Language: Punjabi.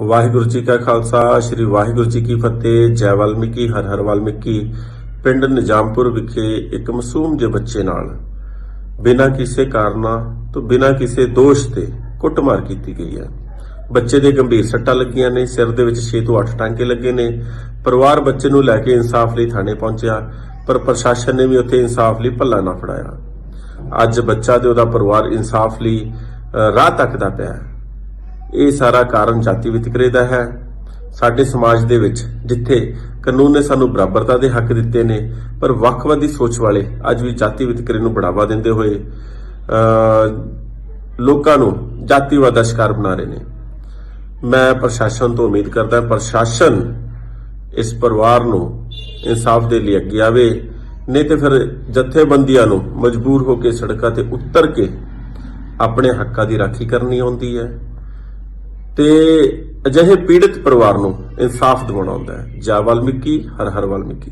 ਵਾਹਿਗੁਰੂ ਜੀ ਕਾ ਖਾਲਸਾ ਸ੍ਰੀ ਵਾਹਿਗੁਰੂ ਜੀ ਕੀ ਫਤਿਹ ਜੈ ਵਾਲਮੀਕੀ ਹਰ ਹਰ ਵਾਲਮੀਕੀ। ਪਿੰਡ ਨਿਜਾਮਪੁਰ ਵਿਖੇ ਇੱਕ ਮਾਸੂਮ ਜਿਹੇ ਬੱਚੇ ਨਾਲ ਬਿਨਾਂ ਕਿਸੇ ਕਾਰਨਾਂ ਤੋਂ ਬਿਨਾਂ ਕਿਸੇ ਦੋਸ਼ ਤੇ ਕੁੱਟਮਾਰ ਕੀਤੀ ਗਈ ਹੈ। ਬੱਚੇ ਦੇ ਗੰਭੀਰ ਸੱਟਾਂ ਲੱਗੀਆਂ ਨੇ ਸਿਰ ਦੇ ਵਿੱਚ 6 ਤੋਂ 8 ਟਾਂਕੇ ਲੱਗੇ ਨੇ। ਪਰਿਵਾਰ ਬੱਚੇ ਨੂੰ ਲੈ ਕੇ ਇਨਸਾਫ ਲਈ ਥਾਣੇ ਪਹੁੰਚਿਆ ਪਰ ਪ੍ਰਸ਼ਾਸਨ ਨੇ ਵੀ ਉੱਥੇ ਇਨਸਾਫ ਲਈ ਪੱਲਾ ਨਾ ਫੜਾਇਆ। ਅੱਜ ਬੱਚਾ ਤੇ ਉਹਦਾ ਪਰਿਵਾਰ ਇਨਸਾਫ ਲਈ ਅ, ਰਾਹ ਤੱਕਦਾ ਪਿਆ ਹੈ। ਇਹ ਸਾਰਾ ਕਾਰਨ ਜਾਤੀ ਵਿਤਕਰੇ ਦਾ ਹੈ। ਸਾਡੇ ਸਮਾਜ ਦੇ ਵਿੱਚ ਜਿੱਥੇ ਕਾਨੂੰਨ ਨੇ ਸਾਨੂੰ ਬਰਾਬਰਤਾ ਦੇ ਹੱਕ ਦਿੱਤੇ ਨੇ, ਪਰ ਵੱਖਵਾਦੀ ਸੋਚ ਵਾਲੇ ਅੱਜ ਵੀ ਜਾਤੀ ਵਿਤਕਰੇ ਨੂੰ ਬੜਾਵਾ ਦਿੰਦੇ ਹੋਏ ਲੋਕਾਂ ਨੂੰ ਜਾਤੀਵਾਦ ਦਾ ਸ਼ਿਕਾਰ ਬਣਾ ਰਹੇ ਨੇ। ਮੈਂ ਪ੍ਰਸ਼ਾਸਨ ਤੋਂ ਉਮੀਦ ਕਰਦਾ ਪ੍ਰਸ਼ਾਸਨ ਇਸ ਪਰਿਵਾਰ ਨੂੰ ਇਨਸਾਫ ਦੇ ਲਈ ਅੱਗੇ ਆਵੇ, ਨਹੀਂ ਤੇ ਫਿਰ ਜਥੇਬੰਦੀਆਂ ਨੂੰ ਮਜਬੂਰ ਹੋ ਕੇ ਸੜਕਾਂ ਤੇ ਉਤਰ ਕੇ ਆਪਣੇ ਹੱਕਾਂ ਦੀ ਰਾਖੀ ਕਰਨੀ ਆਉਂਦੀ ਹੈ। ਤੇ ਅਜਿਹੇ ਪੀੜਤ ਪਰਿਵਾਰ ਨੂੰ ਇਨਸਾਫ ਦਿਵਾਉਣਾ ਹੁੰਦਾ ਹੈ। ਜਾ ਵਾਲਮੀਕੀ ਹਰ ਹਰ ਵਾਲਮੀਕੀ।